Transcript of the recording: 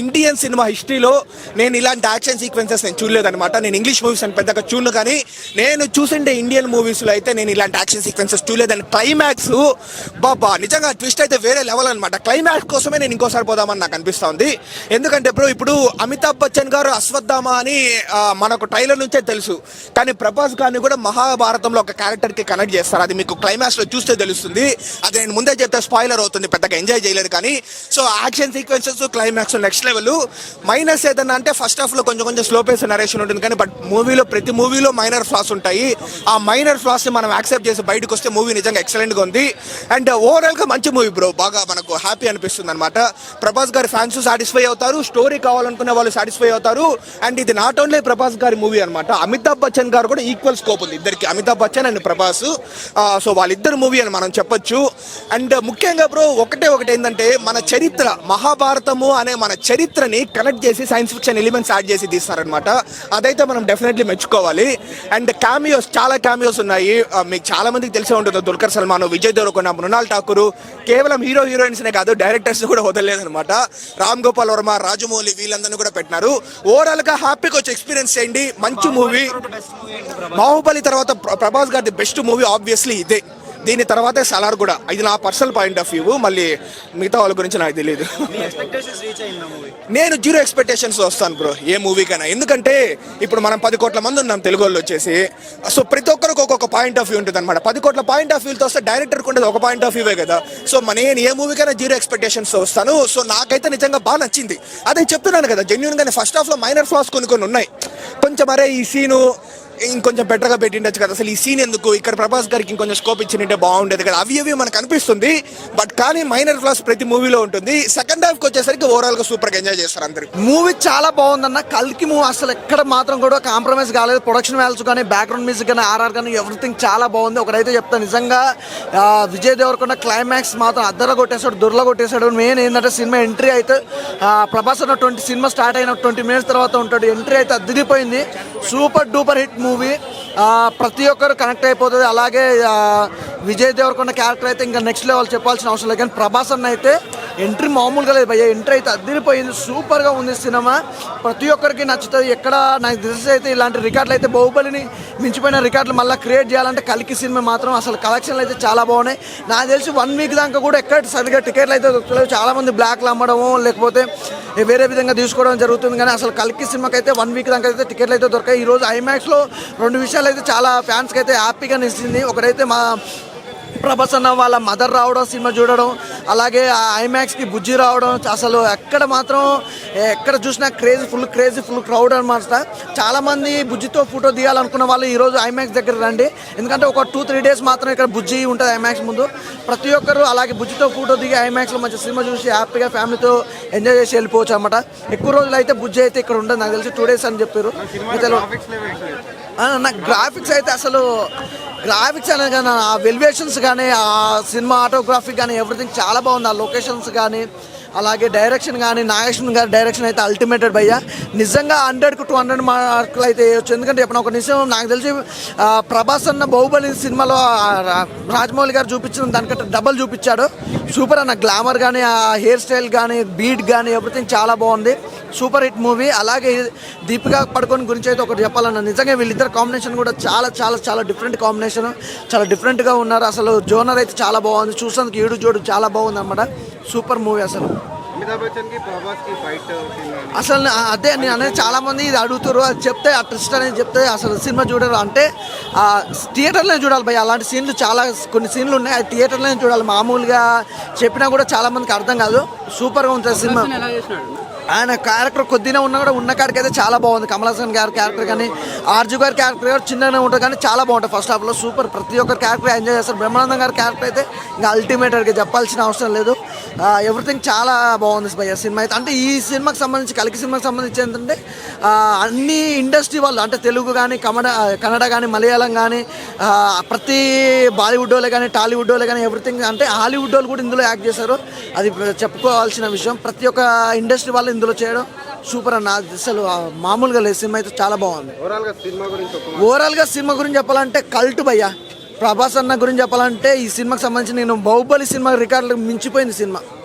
Indian cinema హిస్టరీలో నేను ఇలాంటి యాక్షన్ సీక్వెన్సెస్ నేను చూడలేదనమాట నేను ఇంగ్లీష్ మూవీస్ అని పెద్దగా చూడను కానీ నేను చూసిండే ఇండియన్ మూవీస్లో అయితే నేను ఇలాంటి యాక్షన్ సీక్వెన్సెస్ చూడలేదని క్లైమాక్స్ బాబా నిజంగా ట్విస్ట్ అయితే వేరే లెవెల్ అనమాట క్లైమాక్స్ కోసమే నేను ఇంకోసారి పోదామని నాకు అనిపిస్తుంది ఎందుకంటే ఇప్పుడు ఇప్పుడు అమితాబ్ బచ్చన్ గారు అశ్వత్థామ అని మనకు ట్రైలర్ నుంచే తెలుసు. కానీ ప్రభాస్ గారిని కూడా మహాభారతంలో ఒక క్యారెక్టర్కి కనెక్ట్ చేస్తారు. అది మీకు క్లైమాక్స్లో చూస్తే తెలుస్తుంది. అది నేను ముందే చెప్తే స్పాయిలర్ అవుతుంది పెద్దగా ఎంజాయ్ చేయలేదు కానీ. So action sequences climax next level minus ఏదన్నా అంటే ఫస్ట్ హాఫ్లో కొంచెం కొంచెం స్లో పేస్ నరేషన్ ఉంటుంది కానీ బట్ మూవీలో ప్రతి మూవీలో మైనర్ ఫ్లాస్ ఉంటాయి. ఆ మైనర్ ఫ్లాస్ని మనం యాక్సెప్ట్ చేసి బయటకు వస్తే మూవీ నిజంగా ఎక్సలెంట్గా ఉంది. అండ్ ఓవరాల్గా మంచి మూవీ బ్రో బాగా మనకు హ్యాపీ అనిపిస్తుంది అనమాట ప్రభాస్ గారి ఫ్యాన్స్ సాటిస్ఫై అవుతారు. స్టోరీ కావాలనుకునే వాళ్ళు సాటిస్ఫై అవుతారు. అండ్ ఇది నాట్ ఓన్లీ ప్రభాస్ గారి మూవీ అనమాట అమితాబ్ బచ్చన్ గారు కూడా ఈక్వల్ స్కోప్ ఉంది. ఇద్దరికి అమితాబ్ బచ్చన్ అండ్ ప్రభాస్. సో వాళ్ళిద్దరు మూవీ అని మనం చెప్పొచ్చు. అండ్ ముఖ్యంగా బ్రో ఒకటే ఒకటి ఏంటంటే మన చరిత్ర మహాభారతము అనే మన చరిత్రని కనెక్ట్ చేసి సైన్స్ ఫిక్షన్ ఎలిమెంట్స్ యాడ్ చేసి తీస్తారనమాట అదైతే మనం డెఫినెట్లీ మెచ్చుకోవాలి. అండ్ క్యామియోస్ చాలా క్యామియోస్ ఉన్నాయి. మీకు చాలా మందికి తెలిసే ఉంటుంది. దుల్కర్ సల్మాన్ విజయ్ దేవరకొండ మృణాల్ ఠాకూర్. కేవలం హీరో హీరోయిన్స్నే కాదు డైరెక్టర్స్ కూడా వదలలేదనమాట రామ్ గోపాల్ వర్మ రాజమౌళి వీళ్ళందరినీ కూడా పెట్టినారు. ఓవరాల్గా హ్యాపీగా వచ్చి ఎక్స్పీరియన్స్ చేయండి మంచి మూవీ బాహుబలి తర్వాత ప్ర- ప్రభాస్ గారి బెస్ట్ మూవీ ఆబ్వియస్లీ ఇదే. దీని తర్వాతే సలార్ కూడా. ఇది నా పర్సనల్ పాయింట్ ఆఫ్ వ్యూ మళ్ళీ మిగతా వాళ్ళ గురించి నాకు తెలియదు నేను జీరో ఎక్స్పెక్టేషన్స్ వస్తాను బ్రో ఏ మూవీకైనా. ఎందుకంటే ఇప్పుడు మనం పది కోట్ల మంది ఉన్నాం తెలుగు వాళ్ళు వచ్చేసి. సో ప్రతి ఒక్కరికి ఒక్కొక్క పాయింట్ ఆఫ్ వ్యూ ఉంటుంది అనమాట పది కోట్ల పాయింట్ ఆఫ్ వ్యూతో వస్తే డైరెక్టర్కి ఉండేది ఒక పాయింట్ ఆఫ్ వ్యూవే కదా. సో నేను ఏ మూవీకైనా జీరో ఎక్స్పెక్టేషన్స్ వస్తాను. సో నాకైతే నిజంగా బాగా నచ్చింది. అదే చెప్తున్నాను కదా జెన్యున్ గానే ఫస్ట్ హాఫ్లో మైనర్ ఫ్లాస్ కొన్ని కొన్ని ఉన్నాయి. కొంచెం అరే ఈ సీను ఇంకొంచెం బెటర్గా పెట్టిండొచ్చు కదా. అసలు ఈ సీన్ ఎందుకు? ఇక్కడ ప్రభాస్ గారికి ఇంకొంచెం స్కోప్ ఇచ్చినట్టే బాగుండేది కదా. అవి అవి మనకు అనిపిస్తుంది. బట్ కానీ మైనర్ ఫ్లాస్ ప్రతి మూవీలో ఉంటుంది. సెకండ్ హాఫ్కి వచ్చేసరికి ఓవరాల్గా గా ఎంజాయ్ చేస్తారు అందరు. మూవీ చాలా బాగుందన్న. కల్కి మూవీ అసలు ఎక్కడ మాత్రం కూడా కాంప్రమైజ్ కాలేదు. ప్రొడక్షన్ వాల్యూస్ కానీ బ్యాక్గ్రౌండ్ మ్యూజిక్ కానీ ఆర్ఆర్ కానీ ఎవ్రీథింగ్ చాలా బాగుంది. ఒకరైతే చెప్తాను నిజంగా విజయ్ దేవరకొండ క్లైమాక్స్ మాత్రం అద్దర కొట్టేశాడు దుర్ల కొట్టేశాడు. మెయిన్ ఏంటంటే సినిమా ఎంట్రీ అయితే ప్రభాస్ అన్న ట్వంటీ సినిమా స్టార్ట్ అయిన ట్వంటీ మినిట్స్ తర్వాత ఉంటాడు. ఎంట్రీ అయితే అద్దరిపోయింది. సూపర్ డూపర్ హిట్ మూవీ ప్రతి ఒక్కరు కనెక్ట్ అయిపోతుంది. అలాగే విజయ్ దేవరకొండ క్యారెక్టర్ అయితే ఇంకా నెక్స్ట్ లెవెల్ చెప్పాల్సిన అవసరం లేదు. కానీ ప్రభాస్ అన్న అయితే ఎంట్రీ మామూలుగా లేదు భయ్య. ఎంట్రీ అయితే అదిరిపోయింది. సూపర్గా ఉంది సినిమా. ప్రతి ఒక్కరికి నచ్చుతుంది. ఎక్కడ నాకు తెలిసి అయితే ఇలాంటి రికార్డులు అయితే బాహుబలిని మించిపోయిన రికార్డులు మళ్ళీ క్రియేట్ చేయాలంటే కలికి సినిమా మాత్రం అసలు కలెక్షన్లు అయితే చాలా బాగున్నాయి. నాకు తెలిసి వన్ వీక్ దాకా కూడా ఎక్కడ సరిగ్గా టికెట్లు అయితే దొరకలేదు. చాలామంది బ్లాక్లు అమ్మడము లేకపోతే వేరే విధంగా తీసుకోవడం జరుగుతుంది. కానీ అసలు కలికి సినిమాకి అయితే వన్ వీక్ దాకా అయితే టికెట్లు అయితే దొరకాయి ఈరోజు ఐమాక్స్లో రెండు విషయాలు అయితే చాలా ఫ్యాన్స్కి అయితే హ్యాపీగా నిలిచింది ఒకడైతే మా ప్రభాస్ అన్న వాళ్ళ మదర్ రావడం సినిమా చూడడం. అలాగే ఆ ఐమాక్స్కి బుజ్జి రావడం అసలు ఎక్కడ మాత్రం ఎక్కడ చూసినా crazy full crazy full crowd అనమాట చాలామంది బుజ్జితో ఫోటో తీయాలనుకున్న వాళ్ళు ఈరోజు ఐమాక్స్ దగ్గర రండి. ఎందుకంటే ఒక టూ త్రీ డేస్ మాత్రం ఇక్కడ బుజ్జి ఉంటుంది ఐమాక్స్ ముందు. ప్రతి ఒక్కరు అలాగే బుజ్జితో ఫోటో దిగి ఐమాక్స్లో మంచి సినిమా చూసి హ్యాపీగా ఫ్యామిలీతో ఎంజాయ్ చేసి వెళ్ళిపోవచ్చు అనమాట ఎక్కువ రోజులు అయితే బుజ్జి అయితే ఇక్కడ ఉండదు. నాకు తెలిసి టూ డేస్ అని చెప్పారు. నాకు గ్రాఫిక్స్ అయితే అసలు గ్రాఫిక్స్ అనేది కానీ ఆ వెల్యువేషన్స్ కానీ ఆ సినిమా ఆటోగ్రాఫిక్ కానీ ఎవ్రీథింగ్ చాలా బాగుంది. ఆ లొకేషన్స్ కానీ అలాగే డైరెక్షన్ కానీ నాగేశ్వరన్ గారి డైరెక్షన్ అయితే అల్టిమేటెడ్ భయ్య. నిజంగా హండ్రెడ్కు టూ హండ్రెడ్ మార్కులు అయితే వేయచ్చు. ఎందుకంటే ఇప్పుడు ఒక నిజం నాకు తెలిసి ప్రభాస్ అన్న బాహుబలి సినిమాలో రా- రాజమౌళి గారు చూపించిన దానికంటే డబల్ చూపించాడు. సూపర్ అన్న గ్లామర్ కానీ ఆ హెయిర్ స్టైల్ కానీ బీట్ కానీ ఎవ్రీథింగ్ చాలా బాగుంది. సూపర్ హిట్ మూవీ అలాగే దీపికా పడుకొని గురించి అయితే ఒకటి చెప్పాలన్న నిజంగా వీళ్ళిద్దరు కాంబినేషన్ కూడా చాలా చాలా చాలా డిఫరెంట్ కాంబినేషన్ చాలా డిఫరెంట్గా ఉన్నారు. అసలు జోనర్ అయితే చాలా బాగుంది. చూసేందుకు ఏడు జోడు చాలా బాగుంది అనమాట సూపర్ మూవీ అసలు. అసలు అదే నేను అనేది చాలా మంది ఇది అడుగుతారు. అది చెప్తే ఆ ట్విస్ట్ అనేది చెప్తే అసలు సినిమా చూడరు. అంటే థియేటర్లోనే చూడాలి భయ అలాంటి సీన్లు చాలా కొన్ని సీన్లు ఉన్నాయి. అది థియేటర్లోనే చూడాలి. మామూలుగా చెప్పినా కూడా చాలా మందికి అర్థం కాదు. సూపర్గా ఉంటుంది సినిమా. ఆయన క్యారెక్టర్ కొద్దిగా ఉన్నా కూడా ఉన్న కాడికి అయితే చాలా బాగుంది. కమల్ హాసన్ గారి క్యారెక్టర్ కానీ ఆర్జు గారి క్యారెక్టర్ కూడా చిన్నగానే ఉంటుంది కానీ చాలా బాగుంటుంది. ఫస్ట్ హాఫ్లో సూపర్ ప్రతి ఒక్కరి క్యారెక్టర్ ఎంజాయ్ చేస్తారు. బ్రహ్మానందం గారి క్యారెక్టర్ అయితే ఇంకా అల్టిమేటెడ్గా చెప్పాల్సిన అవసరం లేదు. ఎవ్రీథింగ్ చాలా బాగుంది భయ్య సినిమా అయితే. అంటే ఈ సినిమాకి సంబంధించి కలికి సినిమాకి సంబంధించి ఏంటంటే అన్ని ఇండస్ట్రీ వాళ్ళు అంటే తెలుగు కానీ కన్నడ కన్నడ కానీ మలయాళం కానీ ప్రతి బాలీవుడ్ వాళ్ళే కానీ టాలీవుడ్ వాళ్ళే కానీ ఎవ్రీథింగ్ అంటే హాలీవుడ్ వాళ్ళు కూడా ఇందులో యాక్ట్ చేశారు. అది చెప్పుకోవాల్సిన విషయం. ప్రతి ఒక్క ఇండస్ట్రీ వాళ్ళు ఇందులో చేయడం సూపర్ అన్న. అసలు మామూలుగా లేదు. సినిమా అయితే చాలా బాగుంది. ఓవరాల్గా సినిమా గురించి ఒక ఓవరాల్గా సినిమా గురించి చెప్పాలంటే కల్ట్ భయ్య. ప్రభాస్ అన్న గురించి చెప్పాలంటే ఈ సినిమాకి సంబంధించి నేను బాహుబలి సినిమా రికార్డులకు మించిపోయింది సినిమా.